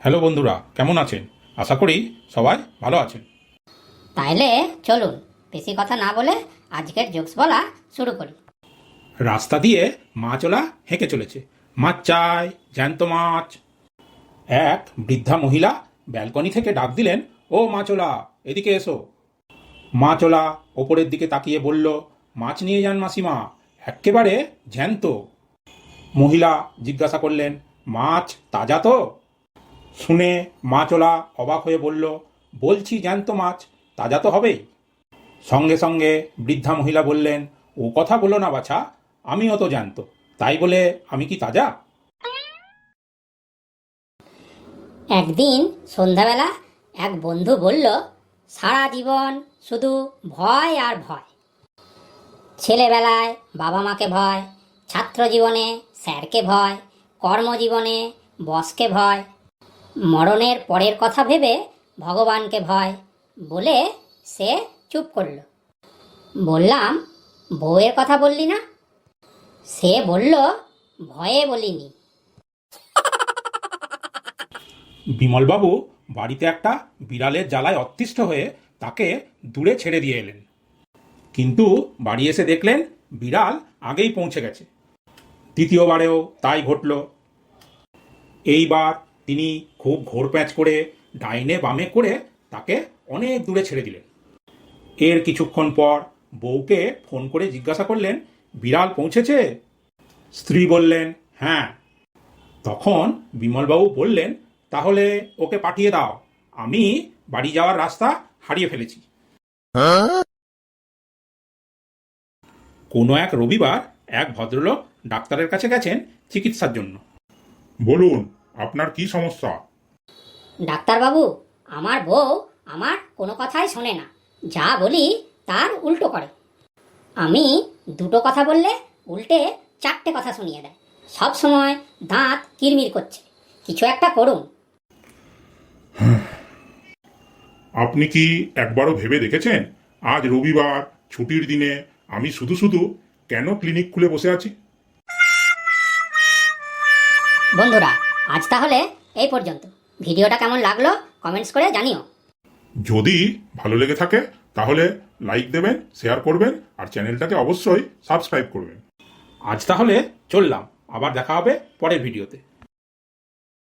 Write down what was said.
Hello বন্ধুরা কেমন আছেন? আশা করি সবাই ভালো আছেন। তাইলে চলুন বেশি কথা না বলে আজকের জোকস বলা শুরু করি। রাস্তা দিয়ে মাছওয়ালা হেঁকে চলেছে। মাছ চাই জ্যান্ত মাছ। এক বৃদ্ধা মহিলা ব্যালকনি থেকে ডাক দিলেন ও মাছওয়ালা এদিকে এসো। মাছওয়ালা ওপরের দিকে তাকিয়ে বলল মাছ নিয়ে যান মাসিমা এক্কেবারে জ্যান্ত। মহিলা জিজ্ঞাসা করলেন মাছ তাজা তো? শুনে মাছওয়ালা অবাক হয়ে বলল, বলছি জ্যান্ত মাছ, তাজা তো হবেই। সঙ্গে সঙ্গে বৃদ্ধা মহিলা বললেন, ও কথা বলো না বাছা, আমিও তো জানতো তাই বলে আমি কি তাজা? একদিন সন্ধ্যাবেলা এক বন্ধু বলল, সারা জীবন শুধু ভয় আর ভয়। ছেলেবেলায় বাবা মাকে ভয় ছাত্র জীবনে স্যারকে ভয়, কর্মজীবনে বসকে ভয় মরণের পরের কথা ভেবে ভগবানকে ভয় বলে সে চুপ করল। বললাম, বউয়ের কথা বললি না? সে বলল, ভয়ে বলিনি। বিমলবাবু বাড়িতে একটা বিড়ালের জ্বালায় অতিষ্ঠ হয়ে তাকে দূরে ছেড়ে দিয়ে এলেন। কিন্তু বাড়ি এসে দেখলেন বিড়াল আগেই পৌঁছে গেছে। দ্বিতীয়বারেও তাই ঘটল। এইবার তিনি খুব ঘোরপ্যাঁচ করে ডাইনে বামে করে তাকে অনেক দূরে ছেড়ে দিলেন। এর কিছুক্ষণ পর বউকে ফোন করে জিজ্ঞাসা করলেন, বিড়াল পৌঁছেছে? স্ত্রী বললেন হ্যাঁ। তখন বিমলবাবু বললেন, তাহলে ওকে পাঠিয়ে দাও। আমি বাড়ি যাওয়ার রাস্তা হারিয়ে ফেলেছি। কোনো এক রবিবার এক ভদ্রলোক ডাক্তারের কাছে গেছেন চিকিৎসার জন্য। বলুন আপনার কি সমস্যা? ডাক্তারবাবু আমার বউ আমার কোনো কথাই শোনে না। যা বলি তার উল্টো করে। আমি দুটো কথা বললে উল্টে চারটে কথা শুনিয়ে দেয়। সব সময় দাঁত কিরমির করছে। কিছু একটা করুন। আপনি কি একবারও ভেবে দেখেছেন? আজ রবিবার ছুটির দিনে আমি শুধু শুধু কেন ক্লিনিক খুলে বসে আছি? বন্ধুরা আজ তাহলে এই পর্যন্ত। ভিডিওটা কেমন লাগল কমেন্টস করে জানিও। যদি ভালো লেগে থাকে তাহলে লাইক দেবেন শেয়ার করবেন আর চ্যানেলটাকে অবশ্যই সাবস্ক্রাইব করবেন। আজ তাহলে চললাম। আবার দেখা হবে পরের ভিডিওতে।